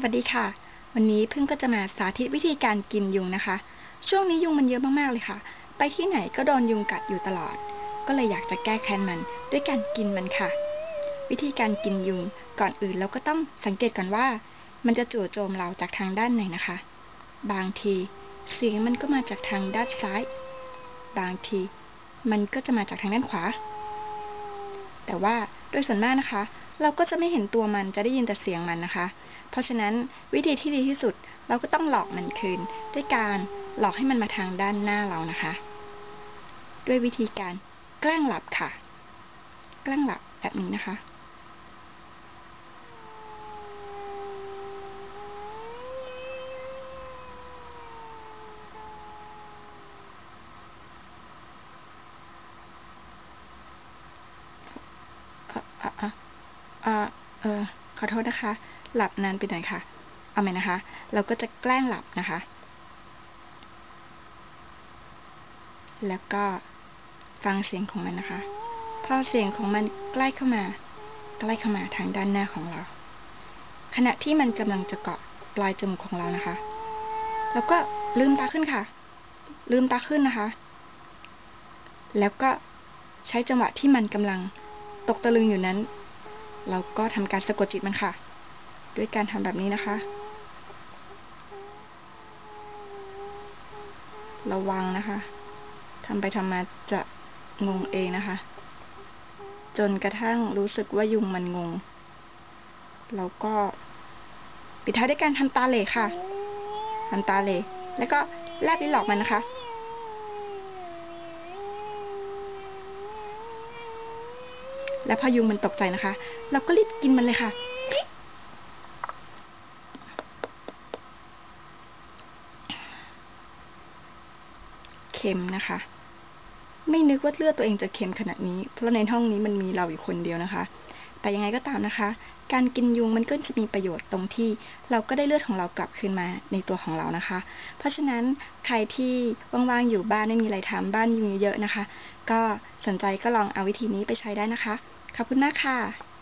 สวัสดีค่ะ วันนี้เพิ่งก็จะมาสาธิตวิธีการกินยุงนะคะ ช่วงนี้ยุงมันเยอะมากๆเลยค่ะ ไปที่ไหนก็โดนยุงกัดอยู่ตลอด ก็เลยอยากจะแก้แค้นมันด้วยการกินมันค่ะ วิธีการกินยุงก่อนอื่นเราก็ต้องสังเกตก่อนว่า มันจะจู่โจมเราจากทางด้านไหนนะคะ บางทีเสียงมันก็มาจากทางด้านซ้าย บางที มันก็จะมาจากทางด้านขวา แต่ว่าโดยส่วนมากนะคะ เราก็จะไม่เห็นตัวมันจะได้ยินแต่เสียงมันนะคะ เพราะฉะนั้นวิธีที่ดีที่สุดเราก็ต้องหลอกมันคืน ด้วยการหลอกให้มันมาทางด้านหน้าเรานะคะ ด้วยวิธีการแกล้งหลับค่ะ แกล้งหลับแบบนี้นะคะ เอ่อเอ่อเอ่อเอ่อเออ ขอโทษนะคะ หลับนานไปหน่อยค่ะ เอาใหม่นะคะ เราก็จะแกล้งหลับนะคะ แล้วก็ฟังเสียงของมันนะคะพอเสียงของมันใกล้เข้ามา ใกล้เข้ามาทางด้านหน้าของเรา ขณะที่มันกำลังจะเกาะปลายจมูกของเรานะคะ แล้วก็ลืมตาขึ้นค่ะ ลืมตาขึ้นนะคะ แล้วก็ใช้จังหวะที่มันกำลัง ตกตะลึงอยู่นั้น เราก็ทำการสะกดจิตมันค่ะ ด้วยการทำแบบนี้นะคะ ระวังนะคะทำไปทำมาจะงงเองนะคะ จนกระทั่งรู้สึกว่ายุงมันงงเราก็ปิดท้ายด้วยการทำตาเหล่ค่ะทำตาเหล่แล้วก็แลบลิ้นหลอกมันนะคะ แล้วพอยุงมันตกใจนะคะ เราก็รีบกินมันเลยค่ะ เค็มนะคะ ไม่นึกว่าเลือดตัวเองจะเค็มขนาดนี้ เพราะในห้องนี้มันมีเราอยู่คนเดียวนะคะ แต่ยังไงก็ตามนะคะ การกินยุงมันก็จะมีประโยชน์ตรงที่เราก็ได้เลือดของเรากลับคืนมาในตัวของเรานะคะ เพราะฉะนั้นใครที่ว่างๆอยู่บ้านไม่มีอะไรทำบ้านยุงเยอะๆนะคะ ก็สนใจก็ลองเอาวิธีนี้ไปใช้ได้นะคะ ขอบคุณมากค่ะ